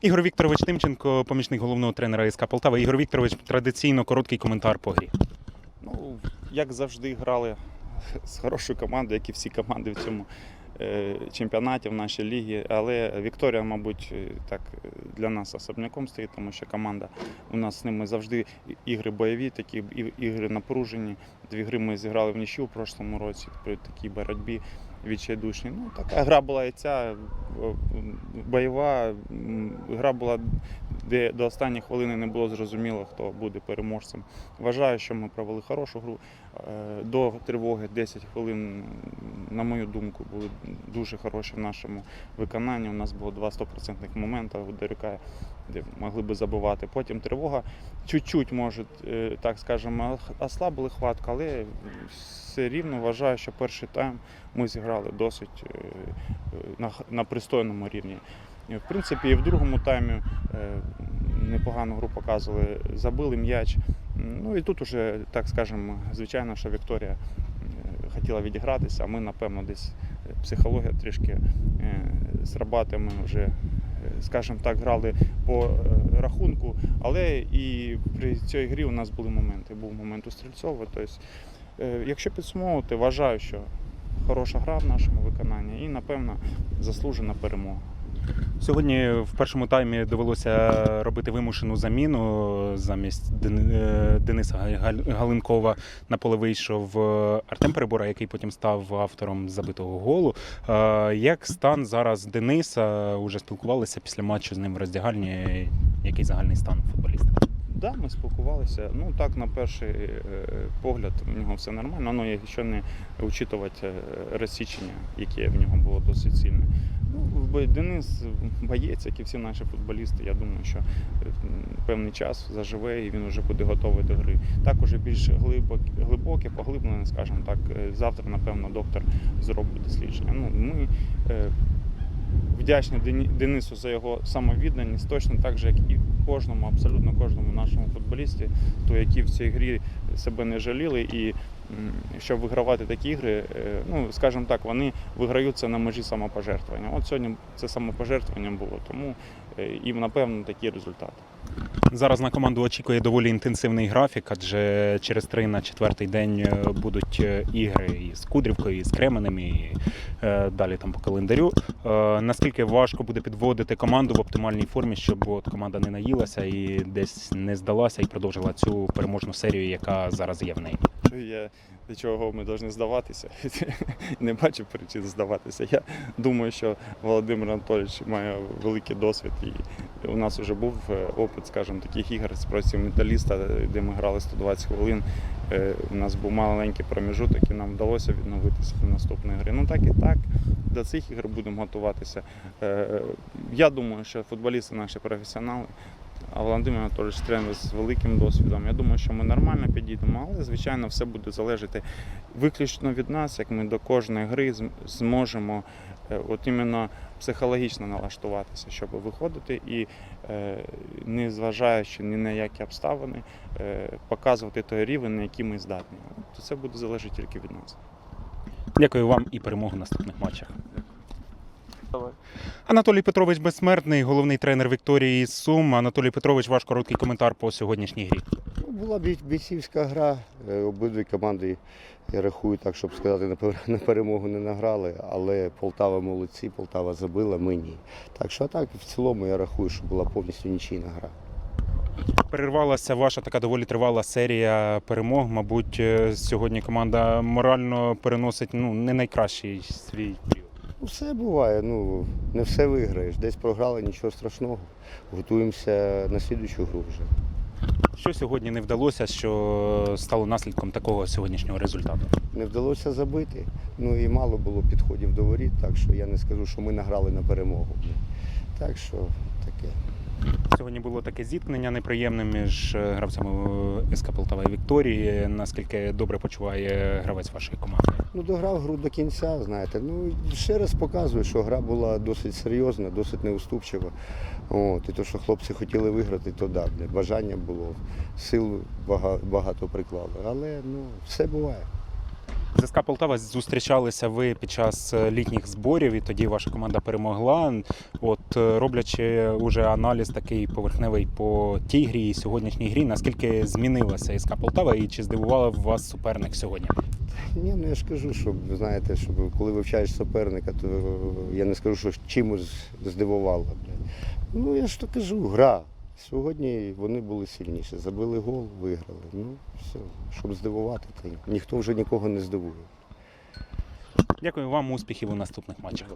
Ігор Вікторович Тимченко, помічник головного тренера СК Полтава. Ігор Вікторович, традиційно короткий коментар по грі. Ну, як завжди, грали з хорошою командою, як і всі команди в цьому е, чемпіонаті, в нашій лігі. Але Вікторія, мабуть, е, так е, для нас особняком стоїть, тому що команда у нас з ними завжди ігри бойові, такі ігри напружені. Дві гри ми зіграли в нічю в прошлому році при такій боротьбі відчайдушній. Ну, така гра була і ця бойова. Гра була, де до останньої хвилини не було зрозуміло, хто буде переможцем. Вважаю, що ми провели хорошу гру. Е, До тривоги 10 хвилин, на мою думку, були дуже хороші в нашому виконанні. У нас було два 100% моменти у Дарюка, де могли би забивати. Потім тривога чуть-чуть, може, е, так скажемо, ослабили хватку, але все рівно вважаю, що перший тайм ми зіграли досить е, на пристойному рівні. І, В принципі, і в другому таймі е, непогану гру показували, забили м'яч. Ну і тут уже, так скажемо, звичайно, що Вікторія е, хотіла відігратися, а ми, напевно, десь е, психологія трішки е. Ми вже, е, скажімо так, грали по е, рахунку, але і при цій грі у нас були моменти. Був момент у Стрільцова. Тобто, е, якщо підсумовувати, вважаю, що хороша гра в нашому виконанні і, напевно, заслужена перемога. Сьогодні в першому таймі довелося робити вимушену заміну. Замість е, Дениса Галинкова на поле вийшов е, Артем Перебора, який потім став автором забитого голу. Е, Як стан зараз Дениса? Уже спілкувалися після матчу з ним в роздягальні. Який загальний стан футболіста? Да, ми спілкувалися. Ну так, на перший погляд, в нього все нормально. Ну, якщо не учитувати розсічення, яке в нього було досить сильне. Бо Денис боєць, як і всі наші футболісти. Я думаю, що е, певний час заживе і він вже буде готовий до гри. Так уже більш глибоке, поглиблене, скажімо так. Е, Завтра, напевно, доктор зробить дослідження. Ну, ми е, вдячні Денису за його самовідданість, точно так же, як і кожному, абсолютно кожному нашому футболісті, то які в цій грі себе не жаліли. І щоб вигравати такі ігри, е, ну скажімо так, вони виграються на межі самопожертвування. От сьогодні це самопожертвування було, тому е, і напевно такі результати. Зараз на команду очікує доволі інтенсивний графік, адже через три на четвертий день е, будуть ігри і з Кудрівкою, і з Кременем, і далі там по календарю. Наскільки важко буде підводити команду в оптимальній формі, щоб от команда не наїлася і десь не здалася і продовжила цю переможну серію, яка зараз є в неї? Я для чого ми повинні здаватися? Не бачу причин здаватися. Я думаю, що Володимир Анатолійович має великий досвід, і у нас вже був е, опит, скажімо, таких ігор з проти металіста, де ми грали 120 хвилин. Е, У нас був маленький проміжуток, і нам вдалося відновитися до наступної гри. Ну так і так. До цих ігор будемо готуватися. Е, Я думаю, що футболісти наші професіонали. А Володимир Анатолійович тренер з великим досвідом. Я думаю, що ми нормально підійдемо, але звичайно все буде залежати виключно від нас, як ми до кожної гри зможемо е, от іменно психологічно налаштуватися, щоб виходити і, е, не зважаючи ні на які обставини, е, показувати той рівень, на який ми здатні. То це буде залежати тільки від нас. Дякую вам і перемогу в наступних матчах. Анатолій Петрович Безсмертний, головний тренер Вікторії із Сум. Анатолій Петрович, ваш короткий коментар по сьогоднішній грі. Ну, Була бійцівська гра. Е, Обидві команди, я рахую, так, щоб сказати, на перемогу не награли, але Полтава молодці, Полтава забила, ми ні. Так що так, в цілому я рахую, що була повністю нічийна гра. Перервалася ваша така доволі тривала серія перемог. Мабуть, е, сьогодні команда морально переносить ну, не найкращий свій все буває, ну не все виграєш. Десь програли, нічого страшного. Готуємося на слідучу гру вже. Що сьогодні не вдалося, що стало наслідком такого сьогоднішнього результату? Не вдалося забити. Ну і мало було підходів до воріт, так що я не скажу, що ми награли на перемогу. Так що таке. Сьогодні було таке зіткнення неприємне між е, гравцями е, СК Полтава і Вікторії. Наскільки добре почуває гравець вашої команди? Ну, дограв гру до кінця, знаєте. Ну, ще раз показую, що гра була досить серйозна, досить неуступчива. От, і то, що хлопці хотіли виграти, то да, бажання було, сил багато приклали. Але ну, все буває. З Полтава зустрічалися ви під час е, літніх зборів, і тоді ваша команда перемогла. От е, роблячи уже аналіз такий поверхневий по тій грі і сьогоднішній грі, наскільки змінилася СК Полтава і чи здивувала вас суперник сьогодні? Ні, ну я ж кажу, що знаєте, що коли вивчаєш суперника, то я не скажу, що чимось здивувало. Ну я ж то кажу, гра. Сьогодні вони були сильніші. Забили гол, виграли. Ну, все, щоб здивувати, то ніхто вже нікого не здивує. Дякую вам, успіхів у наступних матчах.